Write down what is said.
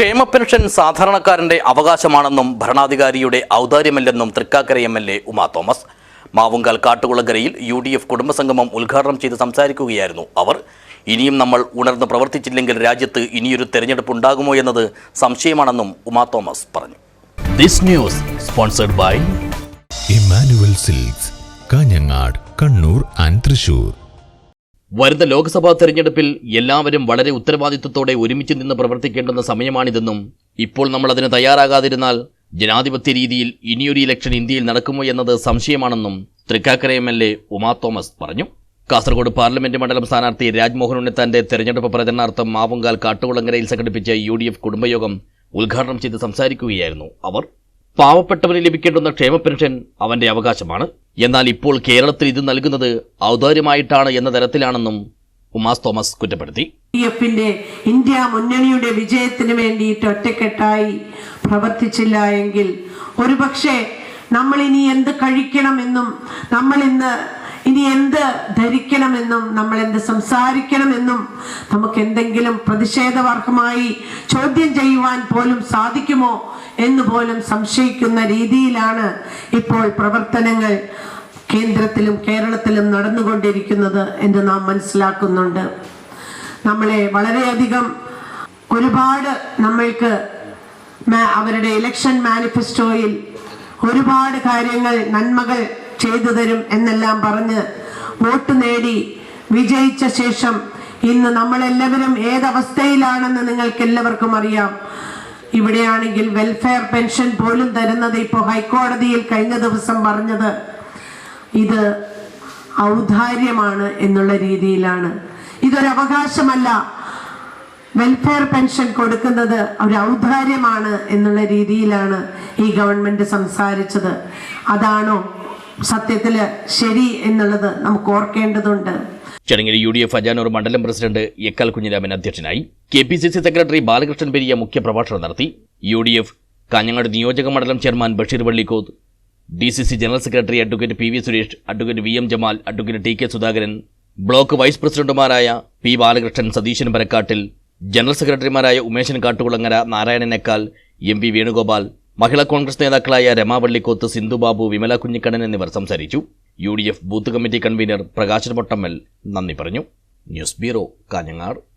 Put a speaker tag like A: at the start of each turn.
A: ക്ഷേമ പെൻഷൻ സാധാരണക്കാരന്റെ അവകാശമാണെന്നും ഭരണാധികാരിയുടെ ഔദാര്യമല്ലെന്നും Thrikkakara M L A Uma Thomas. Mavungal കാട്ടുകുളങ്കരയിൽ U D F കുടുംബസംഗമം ഉദ്ഘാടനം ചെയ്ത് സംസാരിക്കുകയായിരുന്നു അവർ. ഇനിയും നമ്മൾ ഉണർന്ന് പ്രവർത്തിച്ചില്ലെങ്കിൽ രാജ്യത്ത് ഇനിയൊരു തെരഞ്ഞെടുപ്പ് ഉണ്ടാകുമോ എന്നത് സംശയമാണെന്നും ഉമാ തോമസ് പറഞ്ഞു. This news sponsored by
B: Emmanuel Silks Kanhangad Kannur and Thrissur
A: വരുന്ന ലോക്സഭാ തെരഞ്ഞെടുപ്പിൽ എല്ലാവരും വളരെ ഉത്തരവാദിത്വത്തോടെ ഒരുമിച്ച് നിന്ന് പ്രവർത്തിക്കേണ്ടുന്ന സമയമാണിതെന്നും ഇപ്പോൾ നമ്മൾ അതിന് തയ്യാറാകാതിരുന്നാൽ ജനാധിപത്യ രീതിയിൽ ഇനിയൊരു ഇലക്ഷൻ ഇന്ത്യയിൽ നടക്കുമോ എന്നത് സംശയമാണെന്നും Thrikkakara M L A Uma Thomas പറഞ്ഞു. കാസർഗോഡ് പാർലമെന്റ് മണ്ഡലം സ്ഥാനാർത്ഥി രാജ്മോഹൻ ഉണ്ണിത്താന്റെ തെരഞ്ഞെടുപ്പ് പ്രചരണാർത്ഥം മാവുങ്കാൽ കാട്ടുകുളങ്ങരയിൽ സംഘടിപ്പിച്ച യു ഡി എഫ് കുടുംബയോഗം ഉദ്ഘാടനം ചെയ്ത് സംസാരിക്കുകയായിരുന്നു അവർ. പാവപ്പെട്ടവന് ലഭിക്കേണ്ടുന്ന ക്ഷേമ പെൻഷൻ അവന്റെ അവകാശമാണ്. എന്നാൽ ഇപ്പോൾ കേരളത്തിൽ ഇത് നൽകുന്നത് ഔദാര്യമായിട്ടാണ് എന്ന തരത്തിലാണെന്നും ഉമാസ് തോമസ് കുറ്റപ്പെടുത്തി.
C: എഫിന്റെ ഇന്ത്യ മുന്നണിയുടെ വിജയത്തിന് വേണ്ടിയിട്ട് ഒറ്റക്കെട്ടായി പ്രവർത്തിച്ചില്ല എങ്കിൽ ഒരുപക്ഷെ നമ്മൾ ഇനി എന്ത് കഴിക്കണമെന്നും നമ്മൾ ഇന്ന് ഇനി എന്ത് ധരിക്കണമെന്നും നമ്മൾ എന്ത് സംസാരിക്കണമെന്നും നമുക്ക് എന്തെങ്കിലും പ്രതിഷേധവർഗമായി ചോദ്യം ചെയ്യുവാൻ പോലും സാധിക്കുമോ എന്ന് പോലും സംശയിക്കുന്ന രീതിയിലാണ് ഇപ്പോൾ പ്രവർത്തനങ്ങൾ കേന്ദ്രത്തിലും കേരളത്തിലും നടന്നുകൊണ്ടിരിക്കുന്നത് എന്ന് നാം മനസ്സിലാക്കുന്നുണ്ട്. നമ്മളെ വളരെയധികം ഒരുപാട് നമ്മൾക്ക് അവരുടെ ഇലക്ഷൻ മാനിഫെസ്റ്റോയിൽ ഒരുപാട് കാര്യങ്ങൾ നന്മകൾ ചെയ്തു തരും എന്നെല്ലാം പറഞ്ഞ് വോട്ട് നേടി വിജയിച്ച ശേഷം ഇന്ന് നമ്മളെല്ലാവരും ഏതവസ്ഥയിലാണെന്ന് നിങ്ങൾക്ക് എല്ലാവർക്കും അറിയാം. ഇവിടെയാണെങ്കിൽ വെൽഫെയർ പെൻഷൻ പോലും തരുന്നത് ഇപ്പോൾ ഹൈക്കോടതിയിൽ കഴിഞ്ഞ ദിവസം പറഞ്ഞത് ഇത് ഔദാര്യമാണ് എന്നുള്ള രീതിയിലാണ്. ഇതൊരവകാശമല്ല വെൽഫെയർ പെൻഷൻ കൊടുക്കുന്നത് ഒരു ഔദാര്യമാണ് എന്നുള്ള രീതിയിലാണ് ഈ ഗവൺമെന്റ് സംസാരിച്ചത്. അതാണോ സത്യത്തിൽ ശരി എന്നുള്ളത് നമുക്ക് ഓർക്കേണ്ടതുണ്ട്.
A: ചടങ്ങിൽ യു ഡി എഫ് അജാനൂർ മണ്ഡലം പ്രസിഡന്റ് എക്കാൽ കുഞ്ഞിരാമൻ അധ്യക്ഷനായി K P C C secretary Balakrishnan Periya മുഖ്യപ്രഭാഷണം നടത്തി. യു ഡി എഫ് കാഞ്ഞങ്ങാട് നിയോജക മണ്ഡലം chairman Basheer Vallikkoth D C C general secretary advocate P V Suresh advocate V M Jamal advocate T K Sudhakaran block vice പ്രസിഡന്റുമാരായ P Balakrishnan Satheesan Parakkattil general സെക്രട്ടറിമാരായ Umeshan Kattukulangara Narayanan Ekkal M P Venugopal Mahila Congress നേതാക്കളായ രമാവള്ളിക്കോത്ത് സിന്ധുബാബു വിമല കുഞ്ഞിക്കണ്ണൻ എന്നിവർ സംസാരിച്ചു. U D F booth committee convener Prakashan Pottammal നന്ദി പറഞ്ഞു. News bureau Kanhangad.